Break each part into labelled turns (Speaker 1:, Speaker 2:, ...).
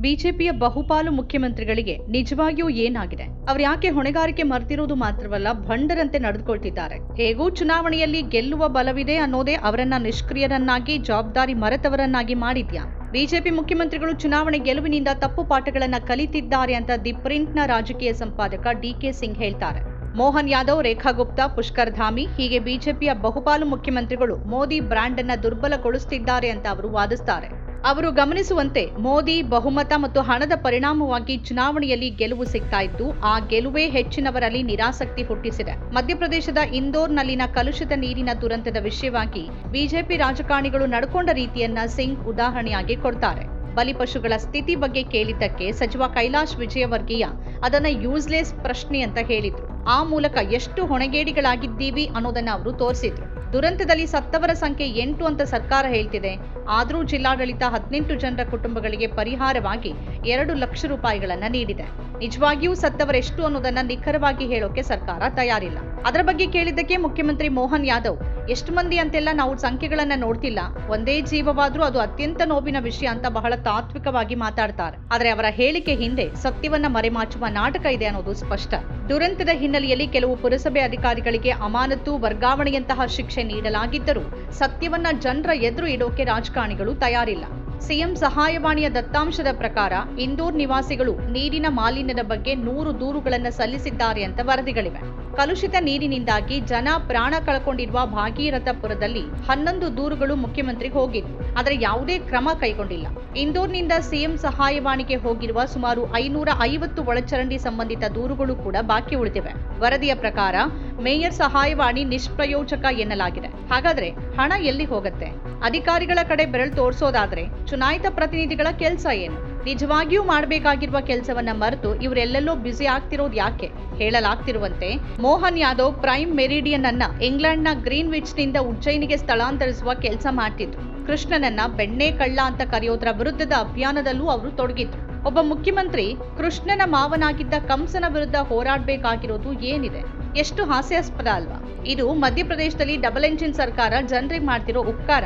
Speaker 1: ಬಿಜೆಪಿಯ ಬಹುಪಾಲು ಮುಖ್ಯಮಂತ್ರಿಗಳಿಗೆ ನಿಜವಾಗಿಯೂ ಏನಾಗಿದೆ? ಅವ್ರು ಯಾಕೆ ಹೊಣೆಗಾರಿಕೆ ಮರ್ತಿರೋದು ಮಾತ್ರವಲ್ಲ, ಭಂಡರಂತೆ ನಡೆದುಕೊಳ್ತಿದ್ದಾರೆ. ಹೇಗೂ ಚುನಾವಣೆಯಲ್ಲಿ ಗೆಲ್ಲುವ ಬಲವಿದೆ ಅನ್ನೋದೇ ಅವರನ್ನ ನಿಷ್ಕ್ರಿಯರನ್ನಾಗಿ, ಜವಾಬ್ದಾರಿ ಮರೆತವರನ್ನಾಗಿ ಮಾಡಿದ್ಯಾ? ಬಿಜೆಪಿ ಮುಖ್ಯಮಂತ್ರಿಗಳು ಚುನಾವಣೆ ಗೆಲುವಿನಿಂದ ತಪ್ಪು ಪಾಠಗಳನ್ನ ಕಲಿತಿದ್ದಾರೆ ಅಂತ ದಿ ಪ್ರಿಂಟ್ನ ರಾಜಕೀಯ ಸಂಪಾದಕ ಡಿಕೆ ಸಿಂಗ್ ಹೇಳ್ತಾರೆ. ಮೋಹನ್ ಯಾದವ್, ರೇಖಾ ಗುಪ್ತಾ, ಪುಷ್ಕರ್ ಧಾಮಿ, ಹೀಗೆ ಬಿಜೆಪಿಯ ಬಹುಪಾಲು ಮುಖ್ಯಮಂತ್ರಿಗಳು ಮೋದಿ ಬ್ರ್ಯಾಂಡ್ ಅನ್ನ ದುರ್ಬಲಗೊಳಿಸುತ್ತಿದ್ದಾರೆ ಅಂತ ಅವರು ವಾದಿಸ್ತಾರೆ. ಅವರು ಗಮನಿಸುವಂತೆ ಮೋದಿ ಬಹುಮತ ಮತ್ತು ಹಣದ ಪರಿಣಾಮವಾಗಿ ಚುನಾವಣೆಯಲ್ಲಿ ಗೆಲುವು ಸಿಗ್ತಾ ಇದ್ದು, ಆ ಗೆಲುವೇ ಹೆಚ್ಚಿನವರಲ್ಲಿ ನಿರಾಸಕ್ತಿ ಹುಟ್ಟಿಸಿದೆ. ಮಧ್ಯಪ್ರದೇಶದ ಇಂದೋರ್ನಲ್ಲಿನ ಕಲುಷಿತ ನೀರಿನ ದುರಂತದ ವಿಷಯವಾಗಿ ಬಿಜೆಪಿ ರಾಜಕಾರಣಿಗಳು ನಡ್ಕೊಂಡ ರೀತಿಯನ್ನ ಸಿಂಗ್ ಉದಾಹರಣೆಯಾಗಿ ಕೊಡ್ತಾರೆ. ಬಲಿಪಶುಗಳ ಸ್ಥಿತಿ ಬಗ್ಗೆ ಕೇಳಿದ್ದಕ್ಕೆ ಸಚಿವ ಕೈಲಾಶ್ ವಿಜಯವರ್ಗೀಯ ಅದನ್ನ ಯೂಸ್ಲೆಸ್ ಪ್ರಶ್ನೆ ಅಂತ ಹೇಳಿದ್ರು. ಆ ಮೂಲಕ ಎಷ್ಟು ಹೊಣೆಗೇಡಿಗಳಾಗಿದ್ದೀವಿ ಅನ್ನೋದನ್ನ ಅವರು ತೋರಿಸಿದ್ರು. ದುರಂತದಲ್ಲಿ ಸತ್ತವರ ಸಂಖ್ಯೆ ಎಂಟು ಅಂತ ಸರ್ಕಾರ ಹೇಳ್ತಿದೆ. ಆದರೂ ಜಿಲ್ಲಾಡಳಿತ ಹದಿನೆಂಟು ಜನರ ಕುಟುಂಬಗಳಿಗೆ ಪರಿಹಾರವಾಗಿ ಎರಡು ಲಕ್ಷ ರೂಪಾಯಿಗಳನ್ನ ನೀಡಿದೆ. ನಿಜವಾಗಿಯೂ ಸತ್ತವರೆಷ್ಟು ಅನ್ನೋದನ್ನ ನಿಖರವಾಗಿ ಹೇಳೋಕೆ ಸರ್ಕಾರ ತಯಾರಿಲ್ಲ. ಅದರ ಬಗ್ಗೆ ಕೇಳಿದ್ದಕ್ಕೆ ಮುಖ್ಯಮಂತ್ರಿ ಮೋಹನ್ ಯಾದವ್, ಎಷ್ಟು ಮಂದಿ ಅಂತೆಲ್ಲ ನಾವು ಸಂಖ್ಯೆಗಳನ್ನ ನೋಡ್ತಿಲ್ಲ. ಒಂದೇ ಜೀವವಾದ್ರೂ ಅದು ಅತ್ಯಂತ ನೋವಿನ ವಿಷಯ ಅಂತ ಬಹಳ ತಾತ್ವಿಕವಾಗಿ ಮಾತಾಡ್ತಾರೆ. ಆದ್ರೆ ಅವರ ಹೇಳಿಕೆ ಹಿಂದೆ ಸತ್ಯವನ್ನ ಮರೆಮಾಚುವ ನಾಟಕ ಇದೆ ಅನ್ನೋದು ಸ್ಪಷ್ಟ. ದುರಂತದ ಹಿನ್ನೆಲೆಯಲ್ಲಿ ಕೆಲವು ಪುರಸಭೆ ಅಧಿಕಾರಿಗಳಿಗೆ ಅಮಾನತು ವರ್ಗಾವಣೆಯಂತಹ ಶಿಕ್ಷೆ ನೀಡಲಾಗಿದ್ದರೂ ಸತ್ಯವನ್ನ ಜನರ ಎದುರು ಇಡೋಕೆ ರಾಜಕಾರಣಿಗಳು ತಯಾರಿಲ್ಲ. ಸಿಎಂ ಸಹಾಯವಾಣಿಯ ದತ್ತಾಂಶದ ಪ್ರಕಾರ ಇಂದೋರ್ ನಿವಾಸಿಗಳು ನೀರಿನ ಮಾಲಿನ್ಯದ ಬಗ್ಗೆ ನೂರು ದೂರುಗಳನ್ನು ಸಲ್ಲಿಸಿದ್ದಾರೆ ಅಂತ ವರದಿಗಳಿವೆ. ಕಲುಷಿತ ನೀರಿನಿಂದಾಗಿ ಜನ ಪ್ರಾಣ ಕಳ್ಕೊಂಡಿರುವ ಭಾಗೀರಥಪುರದಲ್ಲಿ ಹನ್ನೊಂದು ದೂರುಗಳು ಮುಖ್ಯಮಂತ್ರಿಗೆ ಹೋಗಿದ್ವು ಆದರೆ ಯಾವುದೇ ಕ್ರಮ ಕೈಗೊಂಡಿಲ್ಲ. ಇಂದೋರ್ನಿಂದ ಸಿಎಂ ಸಹಾಯವಾಣಿಗೆ ಹೋಗಿರುವ ಸುಮಾರು ಐನೂರ ಐವತ್ತು ಒಳಚರಂಡಿ ಸಂಬಂಧಿತ ದೂರುಗಳು ಕೂಡ ಬಾಕಿ ಉಳಿದಿವೆ. ವರದಿಯ ಪ್ರಕಾರ, ಮೇಯರ್ ಸಹಾಯವಾಣಿ ನಿಷ್ಪ್ರಯೋಜಕ ಎನ್ನಲಾಗಿದೆ. ಹಾಗಾದ್ರೆ ಹಣ ಎಲ್ಲಿ ಹೋಗುತ್ತೆ? ಅಧಿಕಾರಿಗಳ ಕಡೆ ಬೆರಳು ತೋರಿಸೋದಾದ್ರೆ, ಚುನಾಯಿತ ಪ್ರತಿನಿಧಿಗಳ ಕೆಲಸ ಏನು? ನಿಜವಾಗಿಯೂ ಮಾಡಬೇಕಾಗಿರುವ ಕೆಲಸವನ್ನ ಮರೆತು ಇವರೆಲ್ಲೆಲ್ಲೋ ಬ್ಯುಸಿ ಆಗ್ತಿರೋದು ಯಾಕೆ? ಹೇಳಲಾಗ್ತಿರುವಂತೆ, ಮೋಹನ್ ಯಾದವ್ ಪ್ರೈಮ್ ಮೆರಿಡಿಯನ್ ಅನ್ನ ಇಂಗ್ಲೆಂಡ್ನ ಗ್ರೀನ್ನಿಂದ ಉಜ್ಜಯಿನಿಗೆ ಸ್ಥಳಾಂತರಿಸುವ ಕೆಲಸ ಮಾಡ್ತಿದ್ರು. ಕೃಷ್ಣನನ್ನ ಬೆಣ್ಣೆ ಕಳ್ಳ ಅಂತ ಕರೆಯೋದ್ರ ವಿರುದ್ಧದ ಅಭಿಯಾನದಲ್ಲೂ ಅವರು ತೊಡಗಿದ್ರು. ಒಬ್ಬ ಮುಖ್ಯಮಂತ್ರಿ ಕೃಷ್ಣನ ಮಾವನಾಗಿದ್ದ ಕಂಸನ ವಿರುದ್ಧ ಹೋರಾಡಬೇಕಾಗಿರೋದು ಏನಿದೆ? ಎಷ್ಟು ಹಾಸ್ಯಾಸ್ಪದ ಅಲ್ವಾ? ಇದು ಮಧ್ಯಪ್ರದೇಶದಲ್ಲಿ ಡಬಲ್ ಎಂಜಿನ್ ಸರ್ಕಾರ ಜನರಿಗೆ ಮಾಡ್ತಿರೋ ಉಪಕಾರ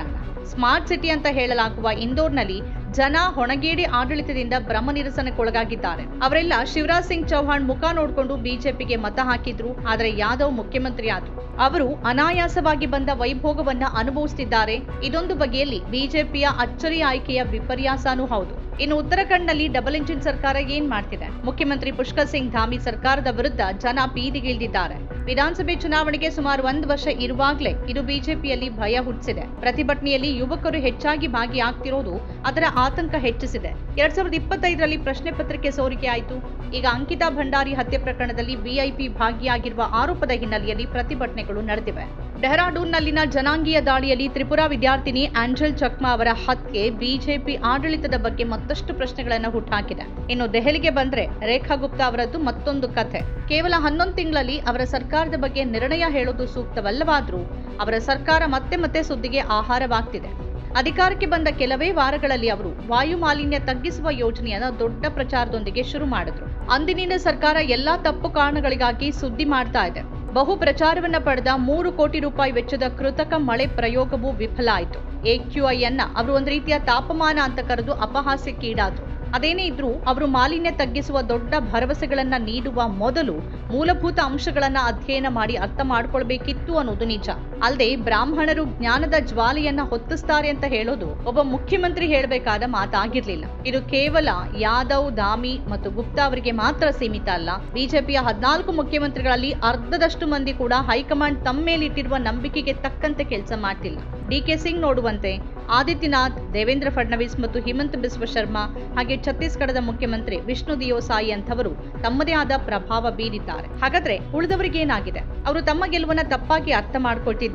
Speaker 1: ಸ್ಮಾರ್ಟ್ ಸಿಟಿ ಅಂತ ಹೇಳಲಾಗುವ ಇಂದೋರ್ನಲ್ಲಿ ಜನ ಹೊಣಗೇಡಿ ಆಡಳಿತದಿಂದ ಭ್ರಮ ನಿರಸನಕ್ಕೊಳಗಾಗಿದ್ದಾರೆ. ಅವರೆಲ್ಲ ಶಿವರಾಜ್ ಸಿಂಗ್ ಚೌಹಾಣ್ ಮುಖ ನೋಡಿಕೊಂಡು ಬಿಜೆಪಿಗೆ ಮತ ಹಾಕಿದ್ರು, ಆದರೆ ಯಾದವ್ ಮುಖ್ಯಮಂತ್ರಿ ಆದ್ರು ಅವರು ಅನಾಯಾಸವಾಗಿ ಬಂದ ವೈಭೋಗವನ್ನ ಅನುಭವಿಸುತ್ತಿದ್ದಾರೆ ಇದೊಂದು ಬಗೆಯಲ್ಲಿ ಬಿಜೆಪಿಯ ಅಚ್ಚರಿ ಆಯ್ಕೆಯ ವಿಪರ್ಯಾಸನೂ ಹೌದು. ಇನ್ನು ಉತ್ತರಾಖಂಡ್ನಲ್ಲಿ ಡಬಲ್ ಇಂಜಿನ್ ಸರ್ಕಾರ ಏನ್ ಮಾಡ್ತಿದೆ? ಮುಖ್ಯಮಂತ್ರಿ ಪುಷ್ಕರ್ ಸಿಂಗ್ ಧಾಮಿ ಸರ್ಕಾರದ ವಿರುದ್ಧ ಜನ ಬೀದಿಗಿಳಿದಿದ್ದಾರೆ ವಿಧಾನಸಭೆ ಚುನಾವಣೆಗೆ ಸುಮಾರು ಒಂದು ವರ್ಷ ಇರುವಾಗಲೇ ಇದು ಬಿಜೆಪಿಯಲ್ಲಿ ಭಯ ಹುಟ್ಟಿಸಿದೆ. ಪ್ರತಿಭಟನೆಯಲ್ಲಿ ಯುವಕರು ಹೆಚ್ಚಾಗಿ ಭಾಗಿಯಾಗ್ತಿರೋದು ಅದರ ಆತಂಕ ಹೆಚ್ಚಿಸಿದೆ. ಎರಡ್ ಸಾವಿರದ ಇಪ್ಪತ್ತೈದರಲ್ಲಿ ಪ್ರಶ್ನೆ ಪತ್ರಿಕೆ ಸೋರಿಕೆ ಆಯಿತು. ಈಗ ಅಂಕಿತಾ ಭಂಡಾರಿ ಹತ್ಯೆ ಪ್ರಕರಣದಲ್ಲಿ ವಿಐಪಿ ಭಾಗಿಯಾಗಿರುವ ಆರೋಪದ ಹಿನ್ನೆಲೆಯಲ್ಲಿ ಪ್ರತಿಭಟನೆಗಳು ನಡೆದಿವೆ. ಡೆಹರಾಡೂನ್ನಲ್ಲಿನ ಜನಾಂಗೀಯ ದಾಳಿಯಲ್ಲಿ ತ್ರಿಪುರಾ ವಿದ್ಯಾರ್ಥಿನಿ ಆಂಜಲ್ ಚಕ್ಮಾ ಅವರ ಹತ್ಯೆ ಬಿಜೆಪಿ ಆಡಳಿತದ ಬಗ್ಗೆ ಮತ್ತಷ್ಟು ಪ್ರಶ್ನೆಗಳನ್ನು ಹುಟ್ಟಾಕಿದೆ ಇನ್ನು ದೆಹಲಿಗೆ ಬಂದ್ರೆ ರೇಖಾ ಗುಪ್ತಾ ಅವರದ್ದು ಮತ್ತೊಂದು ಕಥೆ. ಕೇವಲ ಹನ್ನೊಂದು ತಿಂಗಳಲ್ಲಿ ಅವರ ಸರ್ಕಾರದ ಬಗ್ಗೆ ನಿರ್ಣಯ ಹೇಳೋದು ಸೂಕ್ತವಲ್ಲವಾದ್ರೂ ಅವರ ಸರ್ಕಾರ ಮತ್ತೆ ಮತ್ತೆ ಸುದ್ದಿಗೆ ಆಹಾರವಾಗ್ತಿದೆ. ಅಧಿಕಾರಕ್ಕೆ ಬಂದ ಕೆಲವೇ ವಾರಗಳಲ್ಲಿ ಅವರು ವಾಯು ಮಾಲಿನ್ಯ ತಗ್ಗಿಸುವ ಯೋಜನೆಯನ್ನ ದೊಡ್ಡ ಪ್ರಚಾರದೊಂದಿಗೆ ಶುರು ಮಾಡಿದ್ರು. ಅಂದಿನಿಂದ ಸರ್ಕಾರ ಎಲ್ಲಾ ತಪ್ಪು ಕಾರಣಗಳಿಗಾಗಿ ಸುದ್ದಿ ಮಾಡ್ತಾ ಇದೆ. ಬಹು ಪ್ರಚಾರವನ್ನ ಪಡೆದ ಮೂರು ಕೋಟಿ ರೂಪಾಯಿ ವೆಚ್ಚದ ಕೃತಕ ಮಳೆ ಪ್ರಯೋಗವೂ ವಿಫಲ ಆಯಿತು. ಎಕ್ಯುಐ ಅನ್ನ ಅವರು ಒಂದು ರೀತಿಯ ತಾಪಮಾನ ಅಂತ ಕರೆದು ಅಪಹಾಸ್ಯಕ್ಕೀಡಾದ್ರು ಅದೇನೇ ಇದ್ರೂ ಅವರು ಮಾಲಿನ್ಯ ತಗ್ಗಿಸುವ ದೊಡ್ಡ ಭರವಸೆಗಳನ್ನ ನೀಡುವ ಮೊದಲು ಮೂಲಭೂತ ಅಂಶಗಳನ್ನ ಅಧ್ಯಯನ ಮಾಡಿ ಅರ್ಥ ಮಾಡ್ಕೊಳ್ಬೇಕಿತ್ತು ಅನ್ನೋದು ನಿಜ. ಅಲ್ಲದೆ ಬ್ರಾಹ್ಮಣರು ಜ್ಞಾನದ ಜ್ವಾಲೆಯನ್ನ ಹೊತ್ತಿಸ್ತಾರೆ ಅಂತ ಹೇಳೋದು ಒಬ್ಬ ಮುಖ್ಯಮಂತ್ರಿ ಹೇಳಬೇಕಾದ ಮಾತಾಗಿರ್ಲಿಲ್ಲ. ಇದು ಕೇವಲ ಯಾದವ್, ದಾಮಿ ಮತ್ತು ಗುಪ್ತಾ ಅವರಿಗೆ ಮಾತ್ರ ಸೀಮಿತ ಅಲ್ಲ. ಬಿಜೆಪಿಯ ಹದಿನಾಲ್ಕು ಮುಖ್ಯಮಂತ್ರಿಗಳಲ್ಲಿ ಅರ್ಧದಷ್ಟು ಮಂದಿ ಕೂಡ ಹೈಕಮಾಂಡ್ ತಮ್ಮ ಮೇಲಿಟ್ಟಿರುವ ನಂಬಿಕೆಗೆ ತಕ್ಕಂತೆ ಕೆಲಸ ಮಾಡ್ತಿಲ್ಲ. ಡಿಕೆ ಸಿಂಗ್ ನೋಡುವಂತೆ ಆದಿತ್ಯನಾಥ್, ದೇವೇಂದ್ರ ಫಡ್ನವೀಸ್ ಮತ್ತು ಹಿಮಂತ್ ಬಿಸ್ವ ಶರ್ಮಾ ಹಾಗೆ ಛತ್ತೀಸ್ಗಢದ ಮುಖ್ಯಮಂತ್ರಿ ವಿಷ್ಣು ದಿಯೋ ಸಾಯಿ ಅಂಥವರು ತಮ್ಮದೇ ಆದ ಪ್ರಭಾವ ಬೀರಿದ್ದಾರೆ. ಹಾಗಾದ್ರೆ ಉಳಿದವರಿಗೆ ಏನಾಗಿದೆ ಅವರು ತಮ್ಮ ಗೆಲುವನ್ನ ತಪ್ಪಾಗಿ ಅರ್ಥ ಮಾಡ್ಕೊಳ್ತಿದ್ದಾರೆ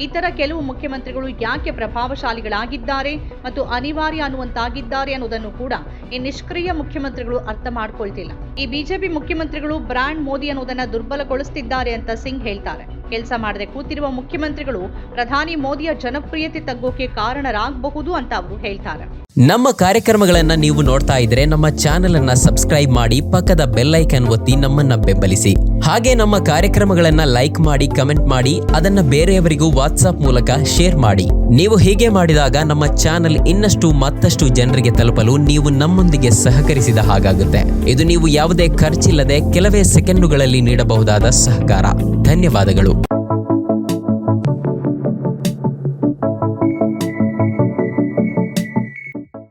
Speaker 1: ಇತರ ಕೆಲವು ಮುಖ್ಯಮಂತ್ರಿಗಳು ಯಾಕೆ ಪ್ರಭಾವಶಾಲಿಗಳಾಗಿದ್ದಾರೆ ಮತ್ತು ಅನಿವಾರ್ಯ ಅನ್ನುವಂತಾಗಿದ್ದಾರೆ ಅನ್ನೋದನ್ನು ಕೂಡ ಈ ನಿಷ್ಕ್ರಿಯ ಮುಖ್ಯಮಂತ್ರಿಗಳು ಅರ್ಥ ಮಾಡ್ಕೊಳ್ತಿಲ್ಲ. ಈ ಬಿಜೆಪಿ ಮುಖ್ಯಮಂತ್ರಿಗಳು ಬ್ರಾಂಡ್ ಮೋದಿ ಅನ್ನೋದನ್ನ ದುರ್ಬಲಗೊಳಿಸುತ್ತಿದ್ದಾರೆ ಅಂತ ಸಿಂಗ್ ಹೇಳ್ತಾರೆ. ಕೆಲಸ ಮಾಡದೆ ಕೂತಿರುವ ಮುಖ್ಯಮಂತ್ರಿಗಳು ಪ್ರಧಾನಿ ಮೋದಿಯ ಜನಪ್ರಿಯತೆ ತಗ್ಗೋಕೆ ಕಾರಣರಾಗಬಹುದು ಅಂತ ಅವರು ಹೇಳ್ತಾರೆ.
Speaker 2: ನಮ್ಮ ಕಾರ್ಯಕ್ರಮಗಳನ್ನ ನೀವು ನೋಡ್ತಾ ಇದ್ರೆ ನಮ್ಮ ಚಾನೆಲ್ ಅನ್ನ ಸಬ್ಸ್ಕ್ರೈಬ್ ಮಾಡಿ ಪಕ್ಕದ ಬೆಲ್ ಐಕನ್ ಒತ್ತಿ ನಮ್ಮನ್ನ ಬೆಂಬಲಿಸಿ. ಹಾಗೆ ನಮ್ಮ ಕಾರ್ಯಕ್ರಮಗಳನ್ನ ಲೈಕ್ ಮಾಡಿ, ಕಮೆಂಟ್ ಮಾಡಿ, ಅದನ್ನ ಬೇರೆಯವರಿಗೂ ವಾಟ್ಸ್ಆಪ್ ಮೂಲಕ ಶೇರ್ ಮಾಡಿ. ನೀವು ಹೀಗೆ ಮಾಡಿದಾಗ ನಮ್ಮ ಚಾನೆಲ್ ಇನ್ನಷ್ಟು ಮತ್ತಷ್ಟು ಜನರಿಗೆ ತಲುಪಲು ನೀವು ನಮ್ಮೊಂದಿಗೆ ಸಹಕರಿಸಿದ ಹಾಗಾಗುತ್ತೆ. ಇದು ನೀವು ಯಾವುದೇ ಖರ್ಚಿಲ್ಲದೆ ಕೆಲವೇ ಸೆಕೆಂಡುಗಳಲ್ಲಿ ನೀಡಬಹುದಾದ ಸಹಕಾರ. ಧನ್ಯವಾದಗಳು.